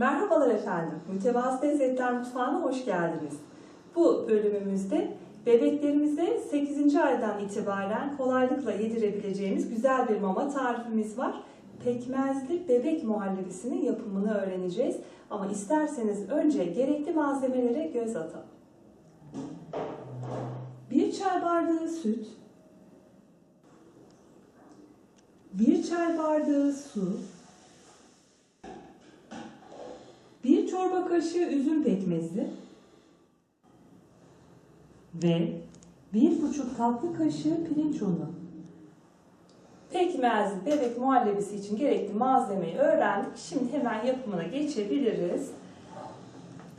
Merhabalar efendim. Mütevazı Lezzetler Mutfağı'na hoş geldiniz. Bu bölümümüzde bebeklerimize 8. aydan itibaren kolaylıkla yedirebileceğimiz güzel bir mama tarifimiz var. Pekmezli bebek muhallebisinin yapımını öğreneceğiz. Ama isterseniz önce gerekli malzemelere göz atalım. 1 çay bardağı süt, 1 çay bardağı su, 1 çorba kaşığı üzüm pekmezi ve 1,5 tatlı kaşığı pirinç unu. Pekmezli bebek muhallebisi için gerekli malzemeyi öğrendik. Şimdi hemen yapımına geçebiliriz.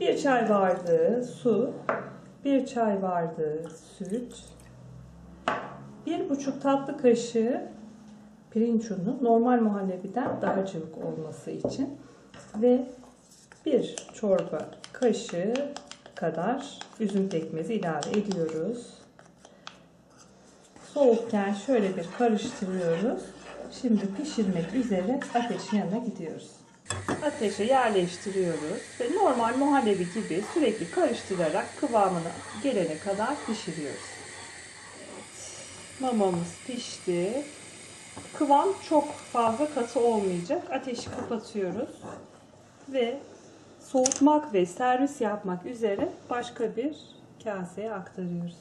1 çay bardağı su, 1 çay bardağı süt, 1,5 tatlı kaşığı pirinç unu normal muhallebiden daha cıvık olması için ve bir çorba kaşığı kadar üzüm pekmezi ilave ediyoruz. Soğukken şöyle bir karıştırıyoruz. Şimdi pişirmek üzere ateşin yanına gidiyoruz. Ateşe yerleştiriyoruz ve normal muhallebi gibi sürekli karıştırarak kıvamına gelene kadar pişiriyoruz. Mamamız pişti. Kıvam çok fazla katı olmayacak. Ateşi kapatıyoruz ve soğutmak ve servis yapmak üzere başka bir kaseye aktarıyoruz.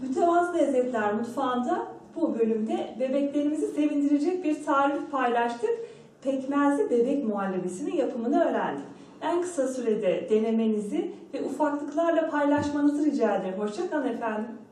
Mütevazı Lezzetler Mutfağı'nda bu bölümde bebeklerimizi sevindirecek bir tarif paylaştık. Pekmezli bebek muhallebisinin yapımını öğrendik. En kısa sürede denemenizi ve ufaklıklarla paylaşmanızı rica ederim. Hoşçakalın efendim.